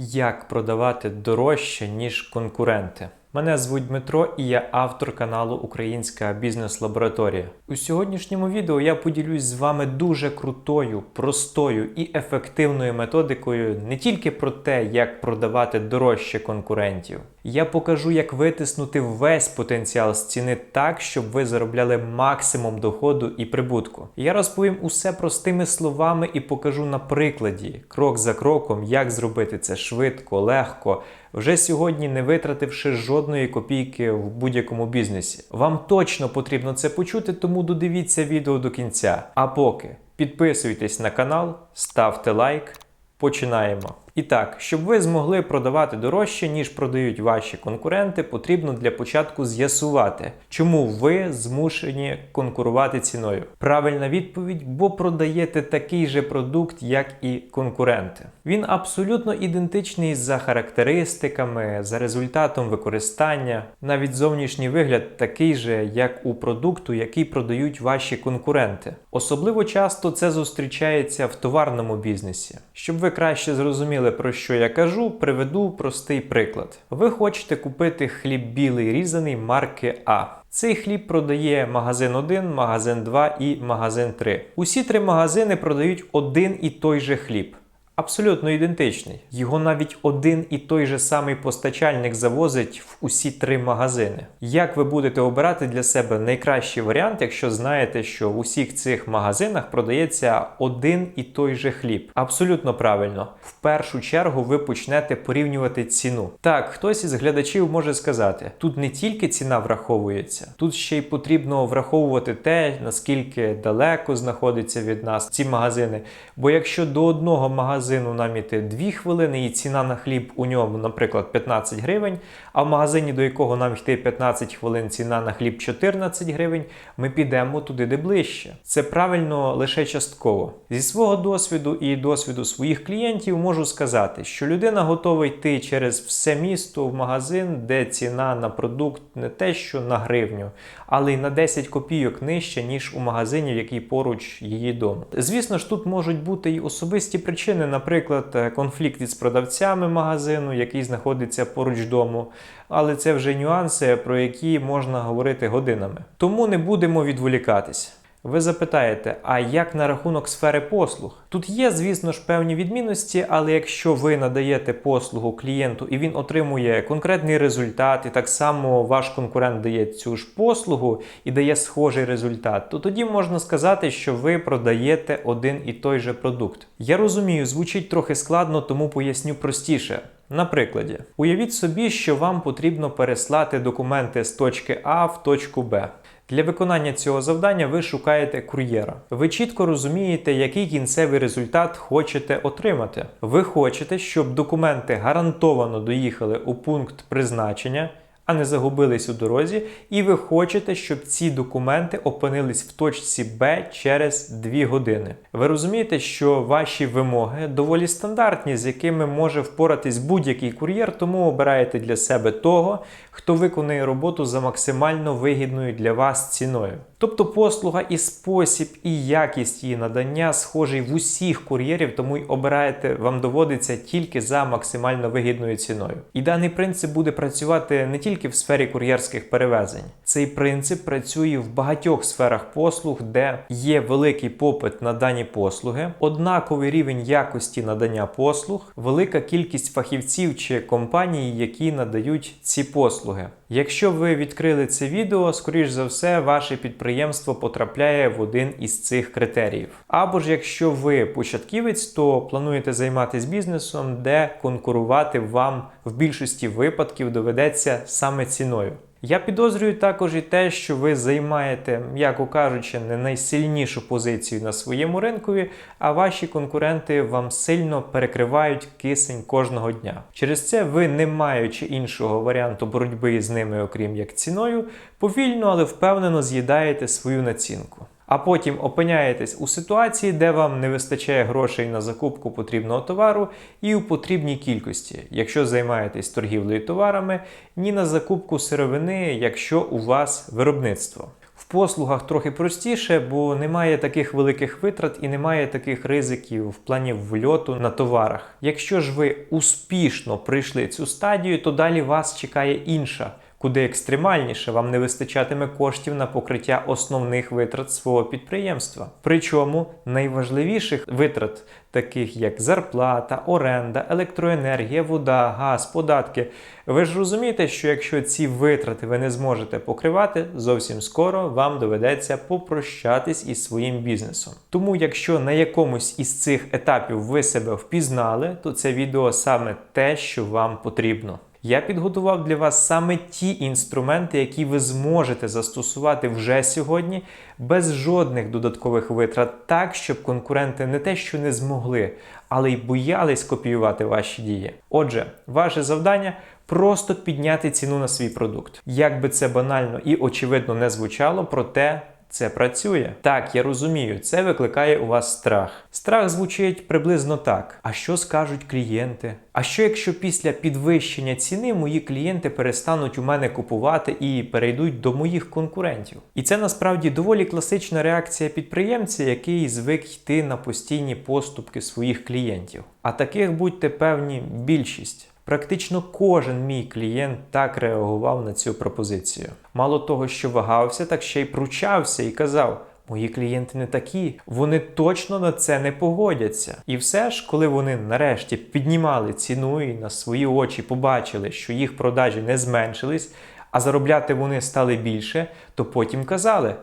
Як продавати дорожче, ніж конкуренти? Мене звуть Дмитро і я автор каналу Українська бізнес-лабораторія. У сьогоднішньому відео я поділюсь з вами дуже крутою, простою і ефективною методикою не тільки про те, як продавати дорожче конкурентів. Я покажу, як витиснути весь потенціал з ціни так, щоб ви заробляли максимум доходу і прибутку. Я розповім усе простими словами і покажу на прикладі, крок за кроком, як зробити це швидко, легко, вже сьогодні не витративши жодної копійки в будь-якому бізнесі. Вам точно потрібно це почути, тому додивіться відео до кінця. А поки підписуйтесь на канал, ставте лайк. Починаємо. І так, щоб ви змогли продавати дорожче, ніж продають ваші конкуренти, потрібно для початку з'ясувати, чому ви змушені конкурувати ціною. Правильна відповідь, бо продаєте такий же продукт, як і конкуренти. Він абсолютно ідентичний за характеристиками, за результатом використання. Навіть зовнішній вигляд такий же, як у продукту, який продають ваші конкуренти. Особливо часто це зустрічається в товарному бізнесі. Щоб ви краще зрозуміли, про що я кажу, приведу простий приклад. Ви хочете купити хліб білий різаний марки А. Цей хліб продає магазин 1, магазин 2 і магазин 3. Усі три магазини продають один і той же хліб. Абсолютно ідентичний. Його навіть один і той же самий постачальник завозить в усі три магазини. Як ви будете обирати для себе найкращий варіант, якщо знаєте, що в усіх цих магазинах продається один і той же хліб? Абсолютно правильно. В першу чергу ви почнете порівнювати ціну. Так, хтось із глядачів може сказати: тут не тільки ціна враховується, тут ще й потрібно враховувати те, наскільки далеко знаходиться від нас ці магазини. Бо якщо до одного магазину магазину нам іти 2 хвилини, і ціна на хліб у ньому, наприклад, 15 гривень, а в магазині, до якого нам йти 15 хвилин, ціна на хліб 14 гривень, ми підемо туди, де ближче. Це правильно лише частково. Зі свого досвіду і досвіду своїх клієнтів можу сказати, що людина готова йти через все місто в магазин, де ціна на продукт не те, що на гривню, але й на 10 копійок нижче, ніж у магазині, який поруч її дому. Звісно ж, тут можуть бути й особисті причини. Наприклад, конфлікт із продавцями магазину, який знаходиться поруч дому, але це вже нюанси, про які можна говорити годинами. Тому не будемо відволікатись. Ви запитаєте, а як на рахунок сфери послуг? Тут є, звісно ж, певні відмінності, але якщо ви надаєте послугу клієнту і він отримує конкретний результат, і так само ваш конкурент дає цю ж послугу і дає схожий результат, то тоді можна сказати, що ви продаєте один і той же продукт. Я розумію, звучить трохи складно, тому поясню простіше. На прикладі, уявіть собі, що вам потрібно переслати документи з точки А в точку Б. Для виконання цього завдання ви шукаєте кур'єра. Ви чітко розумієте, який кінцевий результат хочете отримати. Ви хочете, щоб документи гарантовано доїхали у пункт призначення. А не загубились у дорозі, і ви хочете, щоб ці документи опинились в точці Б через 2 години. Ви розумієте, що ваші вимоги доволі стандартні, з якими може впоратись будь-який кур'єр, тому обираєте для себе того, хто виконує роботу за максимально вигідною для вас ціною. Тобто послуга і спосіб, і якість її надання схожий в усіх кур'єрів, тому й обираєте, вам доводиться тільки за максимально вигідною ціною. І даний принцип буде працювати не тільки в сфері кур'єрських перевезень. Цей принцип працює в багатьох сферах послуг, де є великий попит на дані послуги, однаковий рівень якості надання послуг, велика кількість фахівців чи компаній, які надають ці послуги. Якщо ви відкрили це відео, скоріш за все, ваше підприємство потрапляє в один із цих критеріїв. Або ж якщо ви початківець, то плануєте займатися бізнесом, де конкурувати вам в більшості випадків доведеться саме ціною. Я підозрюю також і те, що ви займаєте, м'яко кажучи, не найсильнішу позицію на своєму ринкові, а ваші конкуренти вам сильно перекривають кисень кожного дня. Через це ви, не маючи іншого варіанту боротьби з ними, окрім як ціною, повільно, але впевнено з'їдаєте свою націнку а потім опиняєтесь у ситуації, де вам не вистачає грошей на закупку потрібного товару і у потрібній кількості, якщо займаєтесь торгівлею товарами, ні на закупку сировини, якщо у вас виробництво. В послугах трохи простіше, бо немає таких великих витрат і немає таких ризиків в плані вльоту на товарах. Якщо ж ви успішно пройшли цю стадію, то далі вас чекає інша. Куди екстремальніше вам не вистачатиме коштів на покриття основних витрат свого підприємства. Причому найважливіших витрат, таких як зарплата, оренда, електроенергія, вода, газ, податки. Ви ж розумієте, що якщо ці витрати ви не зможете покривати, зовсім скоро вам доведеться попрощатись із своїм бізнесом. Тому, якщо на якомусь із цих етапів ви себе впізнали, то це відео саме те, що вам потрібно. Я підготував для вас саме ті інструменти, які ви зможете застосувати вже сьогодні, без жодних додаткових витрат, так, щоб конкуренти не те, що не змогли, але й боялись копіювати ваші дії. Отже, ваше завдання просто підняти ціну на свій продукт. Як би це банально і очевидно не звучало, проте. Це працює. Так, я розумію, це викликає у вас страх. Страх звучить приблизно так: а що скажуть клієнти? А що якщо після підвищення ціни мої клієнти перестануть у мене купувати і перейдуть до моїх конкурентів? І це насправді доволі класична реакція підприємця, який звик йти на постійні поступки своїх клієнтів. А таких будьте певні більшість. Практично кожен мій клієнт так реагував на цю пропозицію. Мало того, що вагався, так ще й пручався і казав: Мої клієнти не такі, вони точно на це не погодяться. І все ж, коли вони нарешті піднімали ціну і на свої очі побачили, що їх продажі не зменшились, а заробляти вони стали більше, то потім казали.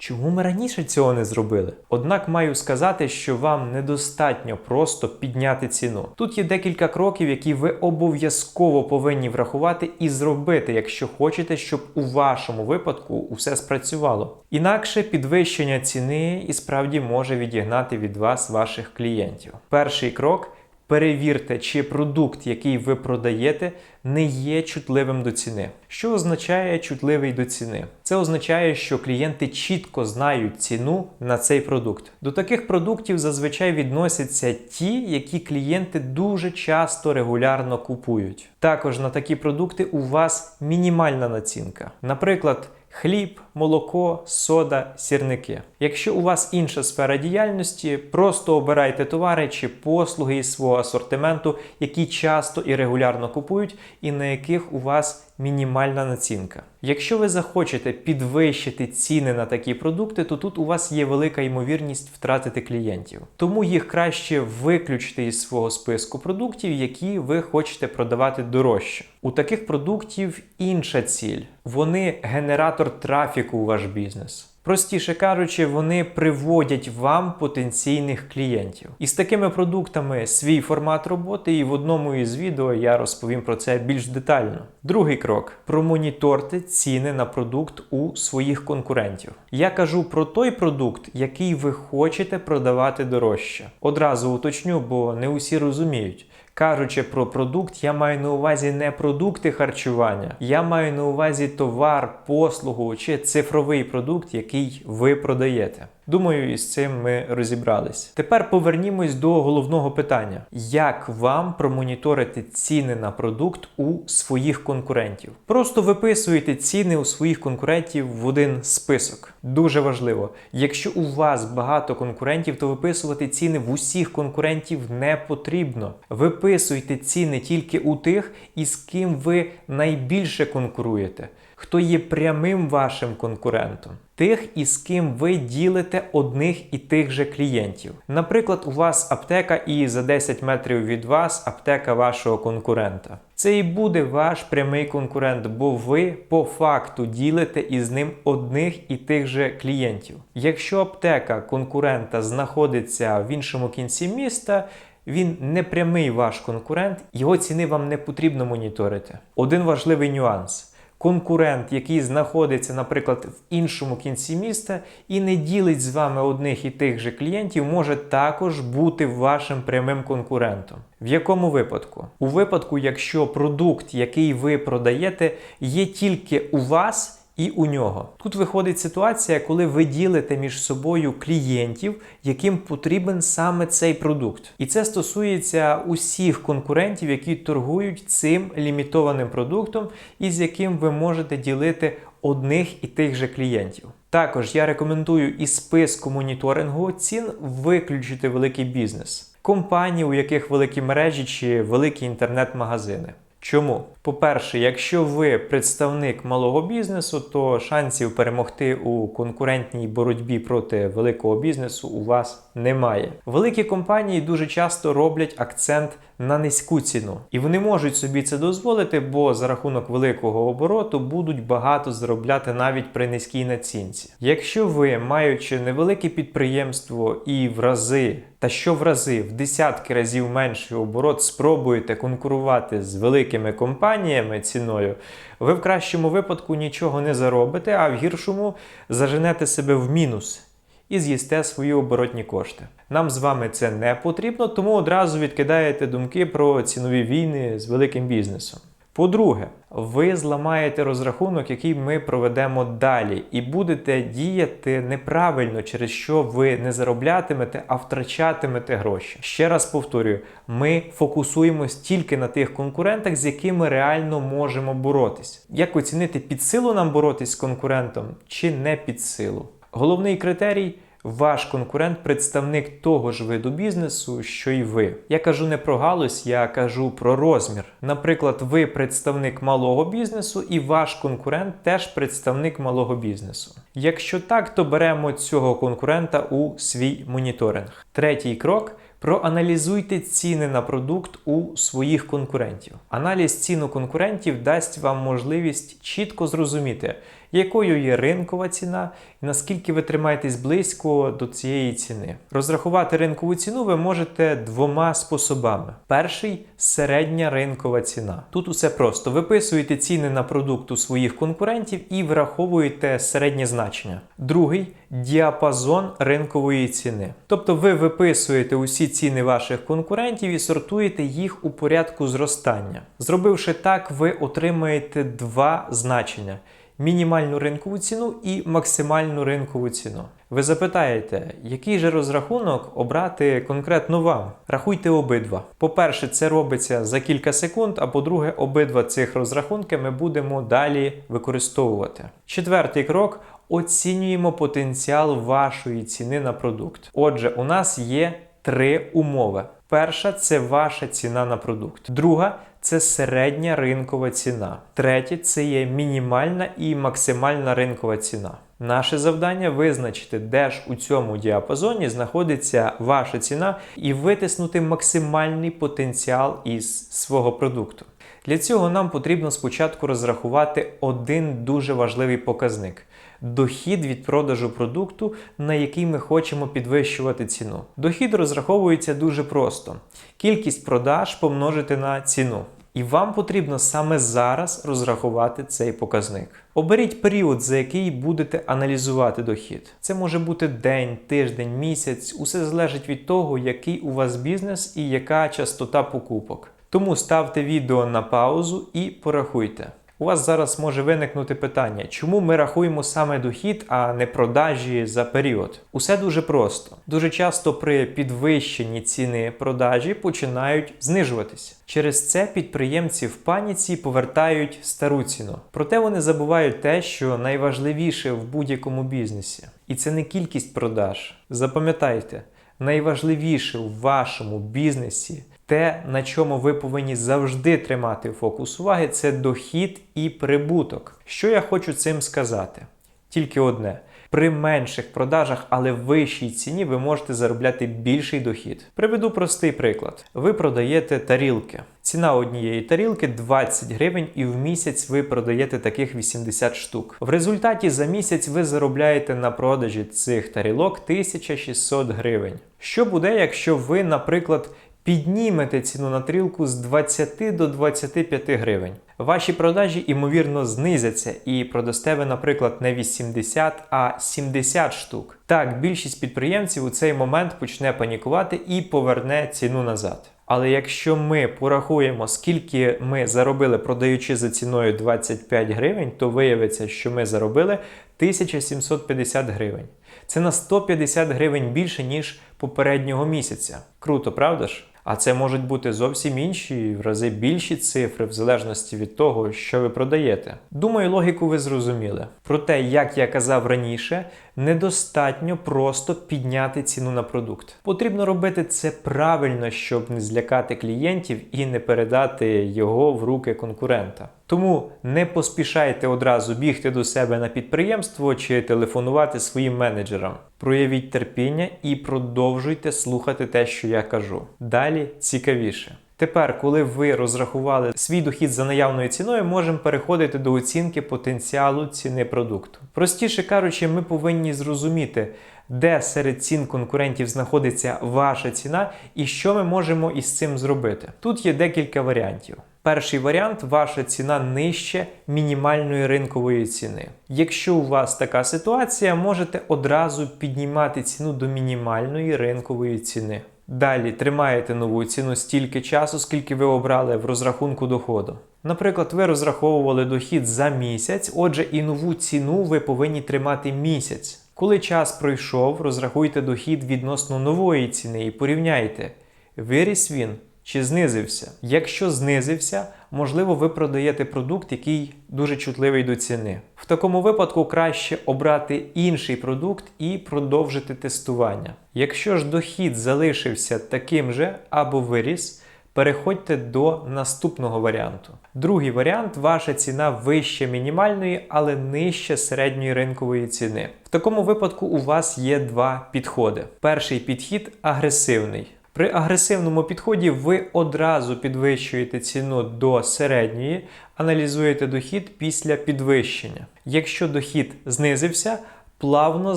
Чому ми раніше цього не зробили? Однак маю сказати, що вам недостатньо просто підняти ціну. Тут є декілька кроків, які ви обов'язково повинні врахувати і зробити, якщо хочете, щоб у вашому випадку усе спрацювало. Інакше підвищення ціни і справді може відігнати від вас ваших клієнтів. Перший крок. Перевірте, чи продукт, який ви продаєте, не є чутливим до ціни. Що означає чутливий до ціни? Це означає, що клієнти чітко знають ціну на цей продукт. До таких продуктів зазвичай відносяться ті, які клієнти дуже часто регулярно купують. Також на такі продукти у вас мінімальна націнка. Наприклад, Хліб, молоко, сода, сірники. Якщо у вас інша сфера діяльності, просто обирайте товари чи послуги із свого асортименту, які часто і регулярно купують, і на яких у вас мінімальна націнка. Якщо ви захочете підвищити ціни на такі продукти, то тут у вас є велика ймовірність втратити клієнтів. Тому їх краще виключити із свого списку продуктів, які ви хочете продавати дорожче. У таких продуктів інша ціль. Вони генератор трафіку у ваш бізнес. Простіше кажучи, вони приводять вам потенційних клієнтів. І з такими продуктами свій формат роботи, і в одному із відео я розповім про це більш детально. Другий крок промоніторте ціни на продукт у своїх конкурентів. Я кажу про той продукт, який ви хочете продавати дорожче. Одразу уточню, бо не усі розуміють. Кажучи про продукт, я маю на увазі не продукти харчування, я маю на увазі товар, послугу чи цифровий продукт, який ви продаєте. Думаю, із цим ми розібрались. Тепер повернімось до головного питання: як вам промоніторити ціни на продукт у своїх конкурентів? Просто виписуєте ціни у своїх конкурентів в один список. Дуже важливо. Якщо у вас багато конкурентів, то виписувати ціни в усіх конкурентів не потрібно. Виписуйте ціни тільки у тих, із ким ви найбільше конкуруєте. Хто є прямим вашим конкурентом? Тих, із ким ви ділите одних і тих же клієнтів. Наприклад, у вас аптека, і за 10 метрів від вас аптека вашого конкурента. Це і буде ваш прямий конкурент, бо ви по факту ділите із ним одних і тих же клієнтів. Якщо аптека конкурента знаходиться в іншому кінці міста. Він не прямий ваш конкурент, його ціни вам не потрібно моніторити. Один важливий нюанс конкурент, який знаходиться, наприклад, в іншому кінці міста і не ділить з вами одних і тих же клієнтів, може також бути вашим прямим конкурентом. В якому випадку? У випадку, якщо продукт, який ви продаєте, є тільки у вас і у нього. Тут виходить ситуація, коли ви ділите між собою клієнтів, яким потрібен саме цей продукт. І це стосується усіх конкурентів, які торгують цим лімітованим продуктом, із яким ви можете ділити одних і тих же клієнтів. Також я рекомендую із списку моніторингу цін виключити великий бізнес, компанії, у яких великі мережі чи великі інтернет-магазини. Чому? По-перше, якщо ви представник малого бізнесу, то шансів перемогти у конкурентній боротьбі проти великого бізнесу у вас немає. Великі компанії дуже часто роблять акцент на низьку ціну, і вони можуть собі це дозволити, бо за рахунок великого обороту будуть багато заробляти навіть при низькій націнці. Якщо ви, маючи невелике підприємство і в рази, та що в рази в десятки разів менший оборот, спробуєте конкурувати з великими компаніями ціною, ви в кращому випадку нічого не заробите, а в гіршому заженете себе в мінус і з'їсте свої оборотні кошти. Нам з вами це не потрібно, тому одразу відкидаєте думки про цінові війни з великим бізнесом. По-друге, ви зламаєте розрахунок, який ми проведемо далі, і будете діяти неправильно, через що ви не зароблятимете, а втрачатимете гроші. Ще раз повторюю: ми фокусуємось тільки на тих конкурентах, з якими реально можемо боротись. Як оцінити під силу нам боротись з конкурентом чи не під силу? Головний критерій. Ваш конкурент представник того ж виду бізнесу, що й ви. Я кажу не про галузь, я кажу про розмір. Наприклад, ви представник малого бізнесу, і ваш конкурент теж представник малого бізнесу. Якщо так, то беремо цього конкурента у свій моніторинг. Третій крок. Проаналізуйте ціни на продукт у своїх конкурентів. Аналіз цін у конкурентів дасть вам можливість чітко зрозуміти, якою є ринкова ціна і наскільки ви тримаєтесь близько до цієї ціни. Розрахувати ринкову ціну ви можете двома способами: перший середня ринкова ціна. Тут усе просто: виписуєте ціни на продукт у своїх конкурентів і враховуєте середнє значення. Другий діапазон ринкової ціни. Тобто ви виписуєте усі ціни ваших конкурентів і сортуєте їх у порядку зростання. Зробивши так, ви отримаєте два значення. Мінімальну ринкову ціну і максимальну ринкову ціну. Ви запитаєте, який же розрахунок обрати конкретно вам? Рахуйте обидва. По-перше, це робиться за кілька секунд, а по-друге, обидва цих розрахунки ми будемо далі використовувати. Четвертий крок оцінюємо потенціал вашої ціни на продукт. Отже, у нас є три умови. Перша це ваша ціна на продукт. Друга це середня ринкова ціна. Третє це є мінімальна і максимальна ринкова ціна. Наше завдання визначити, де ж у цьому діапазоні знаходиться ваша ціна, і витиснути максимальний потенціал із свого продукту. Для цього нам потрібно спочатку розрахувати один дуже важливий показник дохід від продажу продукту, на який ми хочемо підвищувати ціну. Дохід розраховується дуже просто: кількість продаж помножити на ціну. І вам потрібно саме зараз розрахувати цей показник. Оберіть період, за який будете аналізувати дохід. Це може бути день, тиждень, місяць. Усе залежить від того, який у вас бізнес і яка частота покупок. Тому ставте відео на паузу і порахуйте. У вас зараз може виникнути питання, чому ми рахуємо саме дохід, а не продажі за період? Усе дуже просто. Дуже часто при підвищенні ціни продажі починають знижуватися. Через це підприємці в паніці повертають стару ціну. Проте вони забувають те, що найважливіше в будь-якому бізнесі, і це не кількість продаж. Запам'ятайте, найважливіше в вашому бізнесі те, на чому ви повинні завжди тримати фокус уваги, це дохід і прибуток. Що я хочу цим сказати? Тільки одне. При менших продажах, але вищій ціні ви можете заробляти більший дохід. Приведу простий приклад. Ви продаєте тарілки. Ціна однієї тарілки 20 гривень, і в місяць ви продаєте таких 80 штук. В результаті за місяць ви заробляєте на продажі цих тарілок 1600 гривень. Що буде, якщо ви, наприклад, піднімете ціну на тарілку з 20 до 25 гривень. Ваші продажі, ймовірно, знизяться і продасте ви, наприклад, не 80, а 70 штук. Так, більшість підприємців у цей момент почне панікувати і поверне ціну назад. Але якщо ми порахуємо, скільки ми заробили, продаючи за ціною 25 гривень, то виявиться, що ми заробили 1750 гривень. Це на 150 гривень більше, ніж попереднього місяця. Круто, правда ж? А це можуть бути зовсім інші, в рази більші цифри, в залежності від того, що ви продаєте. Думаю, логіку ви зрозуміли. Проте, як я казав раніше, недостатньо просто підняти ціну на продукт. Потрібно робити це правильно, щоб не злякати клієнтів і не передати його в руки конкурента. Тому не поспішайте одразу бігти до себе на підприємство чи телефонувати своїм менеджерам. Проявіть терпіння і продовжуйте слухати те, що я кажу. Далі цікавіше. Тепер, коли ви розрахували свій дохід за наявною ціною, можемо переходити до оцінки потенціалу ціни продукту. Простіше кажучи, ми повинні зрозуміти, де серед цін конкурентів знаходиться ваша ціна і що ми можемо із цим зробити. Тут є декілька варіантів. Перший варіант ваша ціна нижче мінімальної ринкової ціни. Якщо у вас така ситуація, можете одразу піднімати ціну до мінімальної ринкової ціни. Далі тримаєте нову ціну стільки часу, скільки ви обрали в розрахунку доходу. Наприклад, ви розраховували дохід за місяць, отже, і нову ціну ви повинні тримати місяць. Коли час пройшов, розрахуйте дохід відносно нової ціни і порівняйте, виріс він чи знизився. Якщо знизився, можливо, ви продаєте продукт, який дуже чутливий до ціни. В такому випадку краще обрати інший продукт і продовжити тестування. Якщо ж дохід залишився таким же або виріс, переходьте до наступного варіанту. Другий варіант ваша ціна вище мінімальної, але нижче середньої ринкової ціни. В такому випадку у вас є два підходи. Перший підхід агресивний. При агресивному підході ви одразу підвищуєте ціну до середньої, аналізуєте дохід після підвищення. Якщо дохід знизився, плавно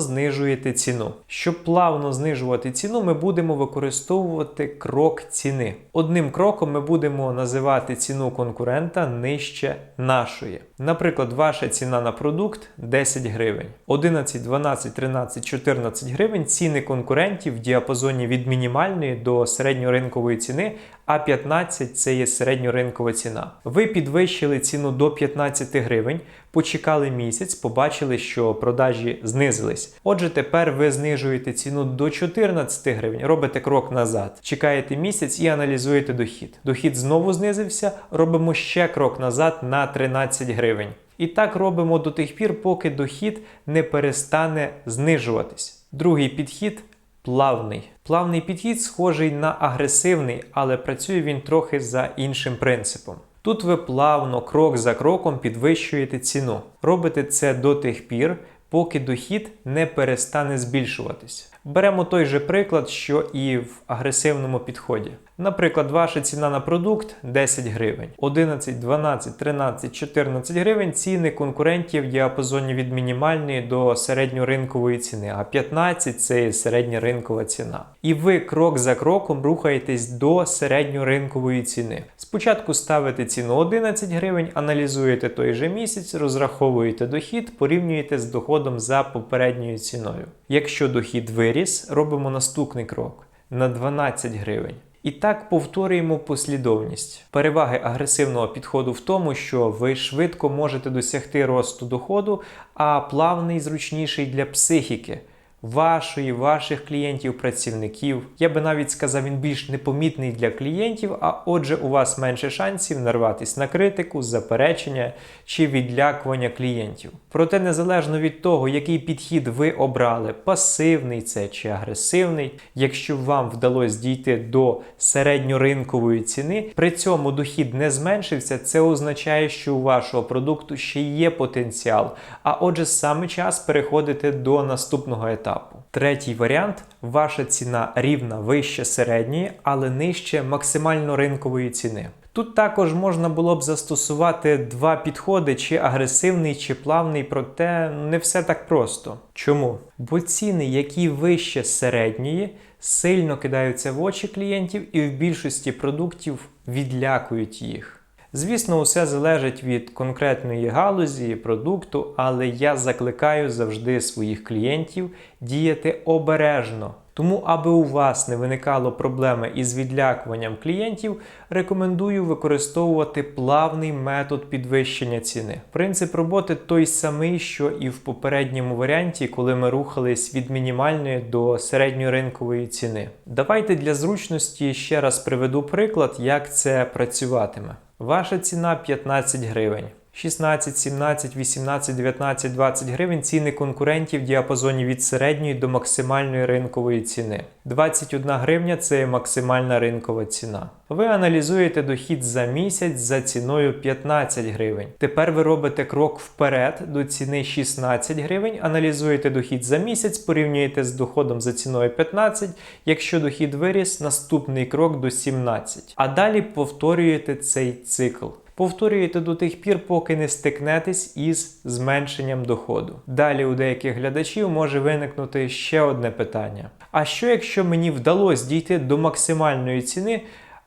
знижуєте ціну. Щоб плавно знижувати ціну, ми будемо використовувати крок ціни. Одним кроком ми будемо називати ціну конкурента нижче нашої. Наприклад, ваша ціна на продукт 10 гривень. 11, 12, 13, 14 гривень ціни конкурентів в діапазоні від мінімальної до середньоринкової ціни, а 15 це є середньоринкова ціна. Ви підвищили ціну до 15 гривень, почекали місяць, побачили, що продажі знизились. Отже, тепер ви знижуєте ціну до 14 гривень, робите крок назад, чекаєте місяць і аналізуєте дохід. Дохід знову знизився, робимо ще крок назад на 13 гривень. І так робимо до тих пір, поки дохід не перестане знижуватись. Другий підхід плавний. Плавний підхід схожий на агресивний, але працює він трохи за іншим принципом. Тут ви плавно, крок за кроком підвищуєте ціну. Робите це до тих пір, поки дохід не перестане збільшуватись. Беремо той же приклад, що і в агресивному підході. Наприклад, ваша ціна на продукт 10 гривень, 11, 12, 13, 14 гривень ціни конкурентів в діапазоні від мінімальної до середньоринкової ціни, а 15 це середня ринкова ціна. І ви крок за кроком рухаєтесь до середньоринкової ціни. Спочатку ставите ціну 11 гривень, аналізуєте той же місяць, розраховуєте дохід, порівнюєте з доходом за попередньою ціною. Якщо дохід виріс, робимо наступний крок на 12 гривень. І так повторюємо послідовність. Переваги агресивного підходу в тому, що ви швидко можете досягти росту доходу, а плавний зручніший для психіки. Вашої, ваших клієнтів, працівників. Я би навіть сказав, він більш непомітний для клієнтів, а отже, у вас менше шансів нарватися на критику, заперечення чи відлякування клієнтів. Проте, незалежно від того, який підхід ви обрали, пасивний це чи агресивний, якщо вам вдалося дійти до середньоринкової ціни, при цьому дохід не зменшився, це означає, що у вашого продукту ще є потенціал. А отже, саме час переходити до наступного етапу. Третій варіант ваша ціна рівна вище середньої, але нижче максимально ринкової ціни. Тут також можна було б застосувати два підходи, чи агресивний, чи плавний, проте не все так просто. Чому? Бо ціни, які вище середньої, сильно кидаються в очі клієнтів і в більшості продуктів відлякують їх. Звісно, усе залежить від конкретної галузі, продукту, але я закликаю завжди своїх клієнтів діяти обережно. Тому, аби у вас не виникало проблеми із відлякуванням клієнтів, рекомендую використовувати плавний метод підвищення ціни. Принцип роботи той самий, що і в попередньому варіанті, коли ми рухались від мінімальної до середньої ринкової ціни. Давайте для зручності ще раз приведу приклад, як це працюватиме. Ваша ціна 15 гривень. 16, 17, 18, 19, 20 гривень ціни конкурентів в діапазоні від середньої до максимальної ринкової ціни. 21 гривня це максимальна ринкова ціна. Ви аналізуєте дохід за місяць за ціною 15 гривень. Тепер ви робите крок вперед до ціни 16 гривень, аналізуєте дохід за місяць, порівнюєте з доходом за ціною 15. Якщо дохід виріс, наступний крок до 17. А далі повторюєте цей цикл. Повторюєте до тих пір, поки не стикнетесь із зменшенням доходу. Далі у деяких глядачів може виникнути ще одне питання: а що якщо мені вдалося дійти до максимальної ціни?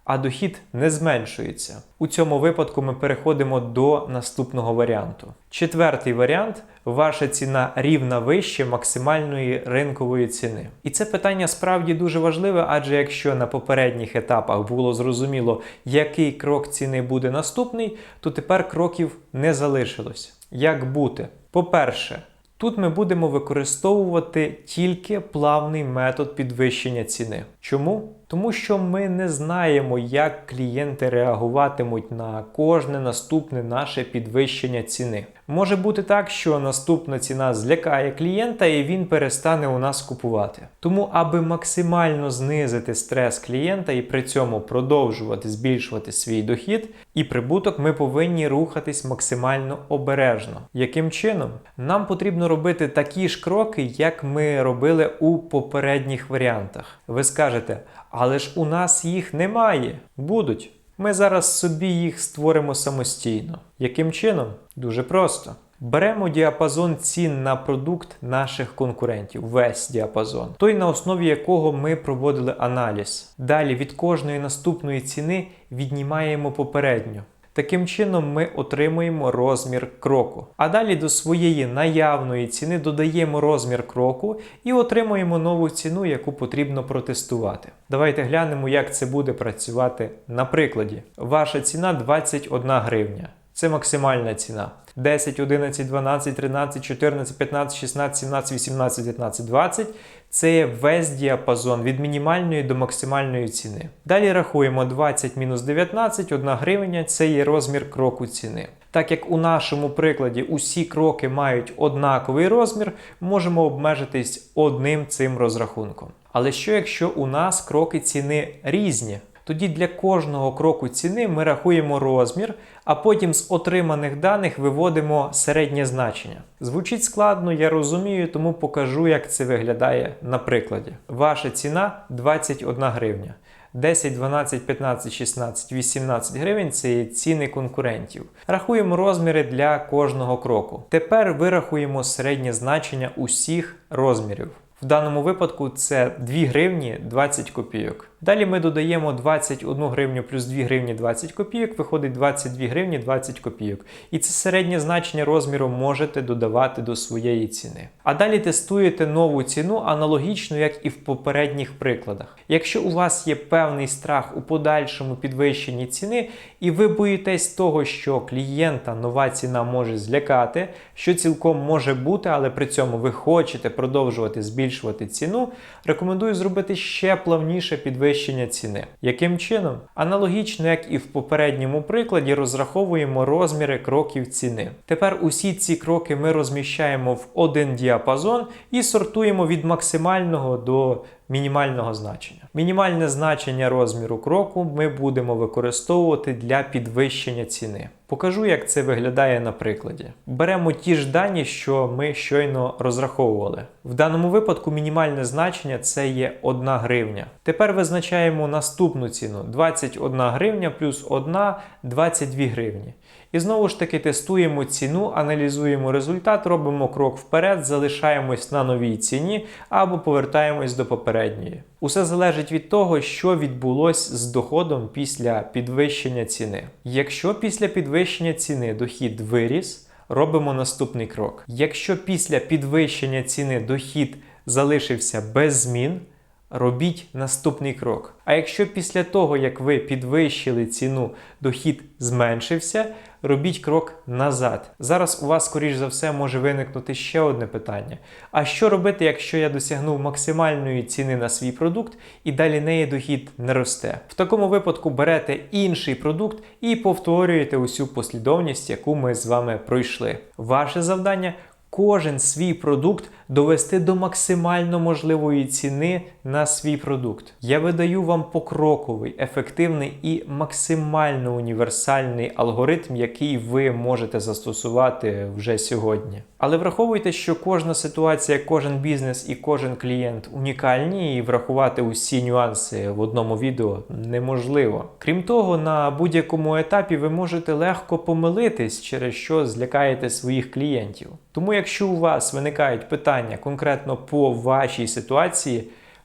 А дохід не зменшується. У цьому випадку ми переходимо до наступного варіанту. Четвертий варіант ваша ціна рівна вище максимальної ринкової ціни. І це питання справді дуже важливе, адже якщо на попередніх етапах було зрозуміло, який крок ціни буде наступний, то тепер кроків не залишилось. Як бути? По-перше, Тут ми будемо використовувати тільки плавний метод підвищення ціни. Чому? Тому що ми не знаємо, як клієнти реагуватимуть на кожне наступне наше підвищення ціни. Може бути так, що наступна ціна злякає клієнта і він перестане у нас купувати. Тому, аби максимально знизити стрес клієнта і при цьому продовжувати збільшувати свій дохід і прибуток, ми повинні рухатись максимально обережно. Яким чином? Нам потрібно робити такі ж кроки, як ми робили у попередніх варіантах. Ви скажете, але ж у нас їх немає. Будуть. Ми зараз собі їх створимо самостійно. Яким чином? Дуже просто. Беремо діапазон цін на продукт наших конкурентів, весь діапазон, той на основі якого ми проводили аналіз. Далі від кожної наступної ціни віднімаємо попередню. Таким чином ми отримуємо розмір кроку. А далі до своєї наявної ціни додаємо розмір кроку і отримуємо нову ціну, яку потрібно протестувати. Давайте глянемо, як це буде працювати на прикладі. Ваша ціна 21 гривня. Це максимальна ціна. 10, 11, 12, 13, 14, 15, 16, 17, 18, 19, 20 це весь діапазон від мінімальної до максимальної ціни. Далі рахуємо 20 мінус 19, 1 гривня це є розмір кроку ціни. Так як у нашому прикладі усі кроки мають однаковий розмір, можемо обмежитись одним цим розрахунком. Але що якщо у нас кроки ціни різні? Тоді для кожного кроку ціни ми рахуємо розмір, а потім з отриманих даних виводимо середнє значення. Звучить складно, я розумію, тому покажу, як це виглядає на прикладі. Ваша ціна 21 гривня. 10, 12, 15, 16, 18 гривень це є ціни конкурентів. Рахуємо розміри для кожного кроку. Тепер вирахуємо середнє значення усіх розмірів. В даному випадку це 2 гривні 20 копійок. Далі ми додаємо 21 гривню плюс 2 гривні 20 копійок, виходить 22 гривні 20 копійок. І це середнє значення розміру можете додавати до своєї ціни. А далі тестуєте нову ціну аналогічно, як і в попередніх прикладах. Якщо у вас є певний страх у подальшому підвищенні ціни, і ви боїтесь того, що клієнта нова ціна може злякати, що цілком може бути, але при цьому ви хочете продовжувати збільшувати ціну, рекомендую зробити ще плавніше підвищення підвищення ціни. Яким чином? Аналогічно, як і в попередньому прикладі, розраховуємо розміри кроків ціни. Тепер усі ці кроки ми розміщаємо в один діапазон і сортуємо від максимального до мінімального значення. Мінімальне значення розміру кроку ми будемо використовувати для підвищення ціни. Покажу, як це виглядає на прикладі. Беремо ті ж дані, що ми щойно розраховували. В даному випадку мінімальне значення це є 1 гривня. Тепер визначаємо наступну ціну: 21 гривня плюс 1 22 гривні. І знову ж таки тестуємо ціну, аналізуємо результат, робимо крок вперед, залишаємось на новій ціні або повертаємось до попередньої. Усе залежить від того, що відбулось з доходом після підвищення ціни. Якщо після підвищення ціни дохід виріс, робимо наступний крок. Якщо після підвищення ціни дохід залишився без змін, робіть наступний крок. А якщо після того, як ви підвищили ціну, дохід зменшився, робіть крок назад. Зараз у вас, скоріш за все, може виникнути ще одне питання: а що робити, якщо я досягнув максимальної ціни на свій продукт і далі неї дохід не росте? В такому випадку берете інший продукт і повторюєте усю послідовність, яку ми з вами пройшли. Ваше завдання кожен свій продукт довести до максимально можливої ціни на свій продукт. Я видаю вам покроковий, ефективний і максимально універсальний алгоритм, який ви можете застосувати вже сьогодні. Але враховуйте, що кожна ситуація, кожен бізнес і кожен клієнт унікальні, і врахувати усі нюанси в одному відео неможливо. Крім того, на будь-якому етапі ви можете легко помилитись, через що злякаєте своїх клієнтів. Тому, якщо у вас виникають питання конкретно по вашій ситуації,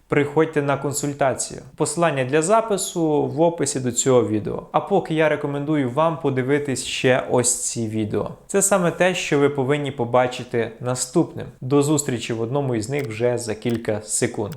приходьте на консультацію. Посилання для запису в описі до цього відео. А поки я рекомендую вам подивитись ще ось ці відео. Це саме те, що ви повинні побачити наступним. До зустрічі в одному із них вже за кілька секунд.